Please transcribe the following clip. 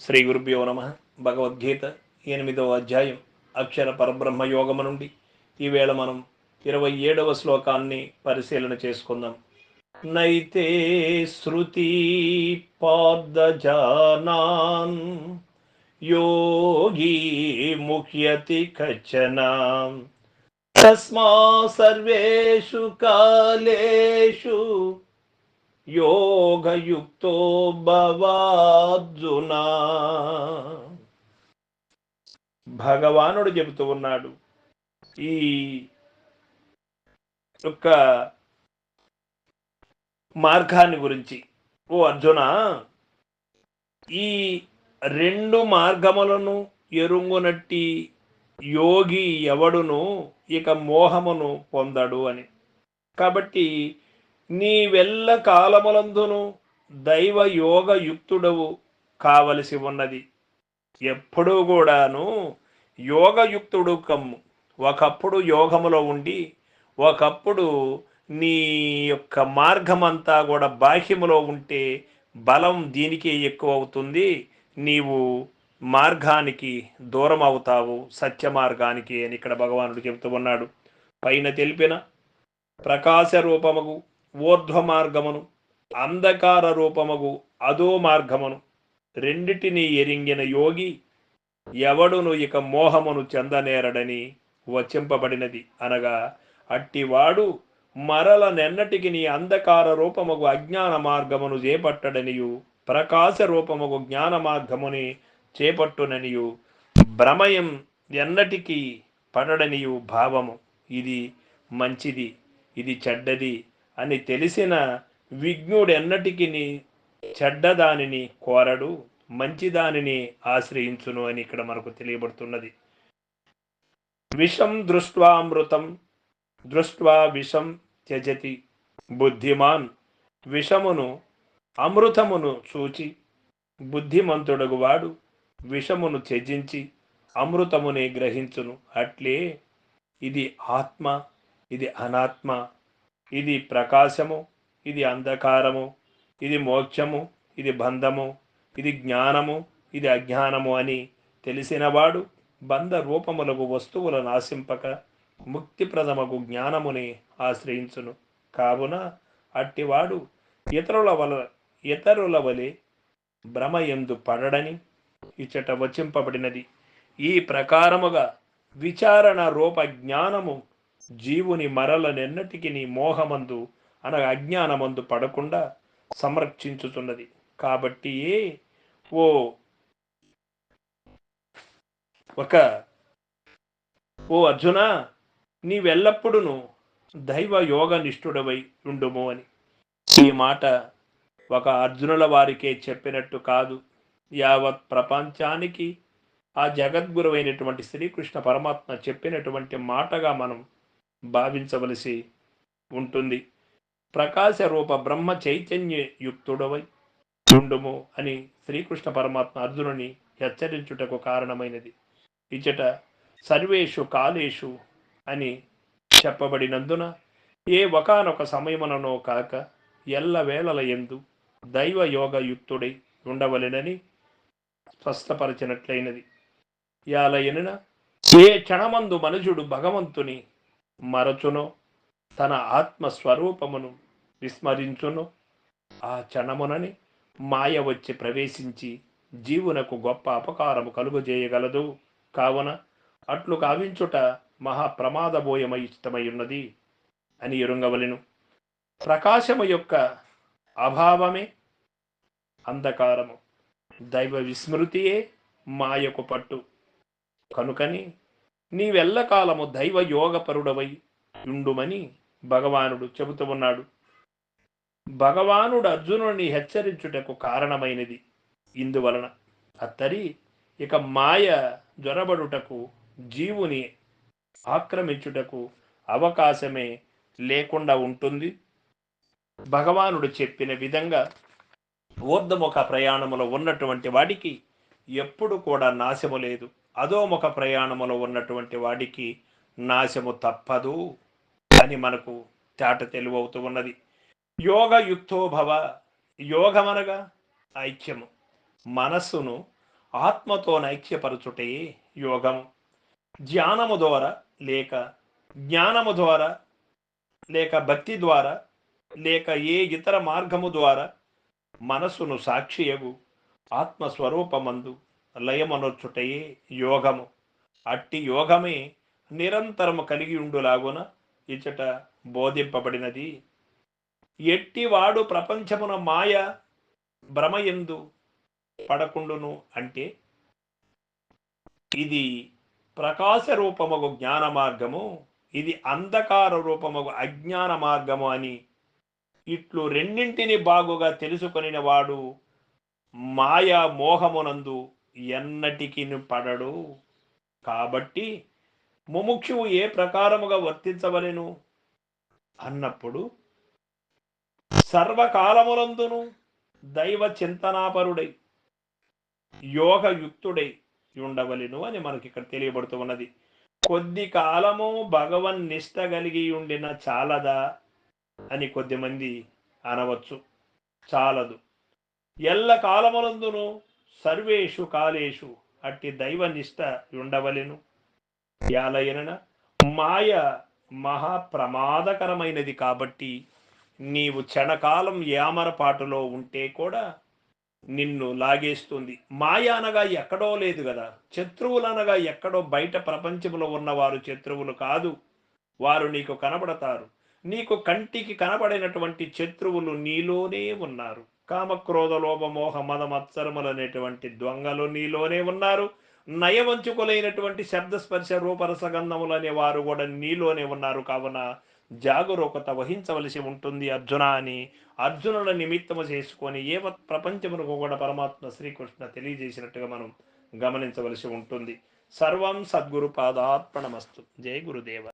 శ్రీ గురుభ్యో నమ. భగవద్గీత ఎనిమిదవ అధ్యాయం. అక్షర పరబ్రహ్మ యోగము నుండి ఈవేళ మనం ఇరవై ఏడవ శ్లోకాన్ని పరిశీలన చేసుకుందాం. నైతే శృతి పాదజానాన్ యోగి ముఖ్యతి కచన. తస్మా సర్వేషు కాలేషు యోగయుక్తో భవార్జున. భగవానుడు చెబుతూ ఉన్నాడు. ఈ యొక్క మార్గాన్ని గురించి. ఓ అర్జున ఈ రెండు మార్గములను ఎరుంగునట్టి యోగి ఎవడును ఇక మోహమును పొందడు అని. కాబట్టి నీ వెళ్ళ కాలములందును దైవ యోగ యుక్తుడవు కావలసి ఉన్నది. ఎప్పుడూ కూడాను యోగయుక్తుడు కమ్ము. ఒకప్పుడు యోగములో ఉండి ఒకప్పుడు నీ యొక్క మార్గమంతా కూడా బాహ్యములో ఉంటే బలం దీనికే ఎక్కువ అవుతుంది నీవు మార్గానికి దూరం అవుతావు సత్య మార్గానికి అని ఇక్కడ భగవానుడు చెబుతూ ఉన్నాడు. పైన తెలిపిన ప్రకాశ రూపముగు ఊర్ధ్వ మార్గమును అంధకార రూపముగు అదో మార్గమును రెండిటిని ఎరింగిన యోగి ఎవడును ఇక మోహమును చెందనేరడని వచింపబడినది. అనగా అట్టివాడు మరల నెన్నటికి నీ అంధకార రూపముగు అజ్ఞాన మార్గమును చేపట్టడనియు ప్రకాశ రూపముగు జ్ఞాన మార్గముని చేపట్టుననియు భ్రమయం ఎన్నటికీ పడడనియు భావము. ఇది మంచిది ఇది చెడ్డది అని తెలిసిన విజ్ఞుడెన్నటికి చెడ్డదానిని కోరడు మంచిదానిని ఆశ్రయించును అని ఇక్కడ మనకు తెలియబడుతున్నది. విషం దృష్ట్వామృతం దృష్ట్వా విషం త్యజతి బుద్ధిమాన్. విషమును అమృతమును చూచి బుద్ధిమంతుడగు వాడు విషమును త్యజించి అమృతముని గ్రహించును. అట్లే ఇది ఆత్మ ఇది అనాత్మ ఇది ప్రకాశము ఇది అంధకారము ఇది మోక్షము ఇది బంధము ఇది జ్ఞానము ఇది అజ్ఞానము అని తెలిసినవాడు బంధ రూపములకు వస్తువుల నాశింపక ముక్తిప్రదమగు జ్ఞానముని ఆశ్రయించును. కావున అట్టివాడు ఇతరుల వల ఇతరుల వలె భ్రమ ఎందు పడడని ఇచ్చట వచింపబడినది. ఈ ప్రకారముగా విచారణ రూప జ్ఞానము జీవుని మరల నెన్నటికి నీ మోహమందు అనగా అజ్ఞానమందు పడకుండా సంరక్షించుతున్నది కాబట్టి ఓ ఒక ఓ అర్జున నీవెల్లప్పుడూ దైవ యోగ నిష్ఠుడవై ఉండుము అని. ఈ మాట ఒక అర్జునుల వారికే చెప్పినట్టు కాదు. యావత్ ప్రపంచానికి ఆ జగద్గురువైనటువంటి శ్రీకృష్ణ పరమాత్మ చెప్పినటువంటి మాటగా మనం భావించవలసి ఉంటుంది. ప్రకాశ రూప బ్రహ్మ చైతన్య యుక్తుడవై ఉండుము అని శ్రీకృష్ణ పరమాత్మ అర్జునుని హెచ్చరించుటకు కారణమైనది. ఇచ్చట సర్వేషు కాలేషు అని చెప్పబడినందున ఏ ఒకనొక సమయముననో కాక ఎల్లవేళల ఎందు దైవ యోగ యుక్తుడై ఉండవలెనని స్పష్టపరచినట్లయినది యాలయన ఏ క్షణమందు మనుషుడు భగవంతుని మరచును తన ఆత్మస్వరూపమును విస్మరించును. ఆ క్షణమునని మాయ వచ్చి ప్రవేశించి జీవునకు గొప్ప అపకారము కలుగజేయగలదు. కావున అట్లు కావించుట మహా ప్రమాదబోయమై ఇష్టమై ఉన్నది అని ఎరుంగవలెను. ప్రకాశము యొక్క అభావమే అంధకారము. దైవ విస్మృతియే మాయకు పట్టు. కనుకని నీవెల్లకాలము దైవ యోగపరుడవై ఉండుమని భగవానుడు చెబుతూ ఉన్నాడు. భగవానుడు అర్జునుడిని హెచ్చరించుటకు కారణమైనది ఇందువలన. అత్తరి ఇక మాయ జ్వరబడుటకు జీవుని ఆక్రమించుటకు అవకాశమే లేకుండా ఉంటుంది. భగవానుడు చెప్పిన విధంగా ఊర్ధముఖ ప్రయాణములో ఉన్నటువంటి వాడికి ఎప్పుడు కూడా నాశము లేదు. అధోముఖ ప్రయాణములో ఉన్నటువంటి వాడికి నాశము తప్పదు అని మనకు తేట తెలివవుతూ ఉన్నది. యోగయుక్తో భవ యోగమనగా ఐక్యము. మనస్సును ఆత్మతో ఐక్యపరచుటే యోగము. ధ్యానము ద్వారా లేక జ్ఞానము ద్వారా లేక భక్తి ద్వారా లేక ఏ ఇతర మార్గము ద్వారా మనస్సును సాక్షియగు ఆత్మస్వరూపమందు లయమనొచ్చుటయే యోగము. అట్టి యోగమే నిరంతరము కలిగి ఉండులాగున ఇచట బోధింపబడినది. ఎట్టివాడు ప్రపంచమున మాయ భ్రమయందు పడకుండును అంటే ఇది ప్రకాశ రూపముగు జ్ఞాన మార్గము ఇది అంధకార రూపముగు అజ్ఞాన మార్గము అని ఇట్లు రెండింటిని బాగుగా తెలుసుకొనిన వాడు మాయా మోహమునందు ఎన్నటికి పడడు. కాబట్టి ముముక్షువు ఏ ప్రకారముగా వర్తించవలెను? అన్నప్పుడు సర్వకాలములందును దైవ చింతనాపరుడై యోగయుక్తుడై ఉండవలెను అని మనకి ఇక్కడ తెలియబడుతూ ఉన్నది. కొద్ది కాలము భగవన్ నిష్ట కలిగి ఉండిన చాలదా అని కొద్దిమంది అనవచ్చు. చాలదు. ఎల్ల కాలములందును సర్వేషు కాలేషు అట్టి దైవ నిష్ట ఉండవలెను యాలయన మాయ మహా ప్రమాదకరమైనది కాబట్టి నీవు క్షణకాలం యామరపాటులో ఉంటే కూడా నిన్ను లాగేస్తుంది. మాయ అనగా ఎక్కడో లేదు కదా శత్రువులు అనగా ఎక్కడో బయట ప్రపంచంలో ఉన్నవారు శత్రువులు కాదు. వారు నీకు కనబడతారు. నీకు కంటికి కనబడినటువంటి శత్రువులు నీలోనే ఉన్నారు. కామక్రోధ లోభ మోహ మద మత్సరములనేటువంటి దొంగలు నీలోనే ఉన్నారు. నయవంచుకులైనటువంటి శబ్దస్పర్శ రూపరసగంధములు అనే వారు కూడా నీలోనే ఉన్నారు. కావున జాగరూకత వహించవలసి ఉంటుంది అర్జున అని. అర్జునుల నిమిత్తము చేసుకొని ఏ ప్రపంచమునకు కూడా పరమాత్మ శ్రీకృష్ణ తెలియజేసినట్టుగా మనం గమనించవలసి ఉంటుంది. సర్వం సద్గురు పాదార్పణమస్తు. జై గురుదేవ.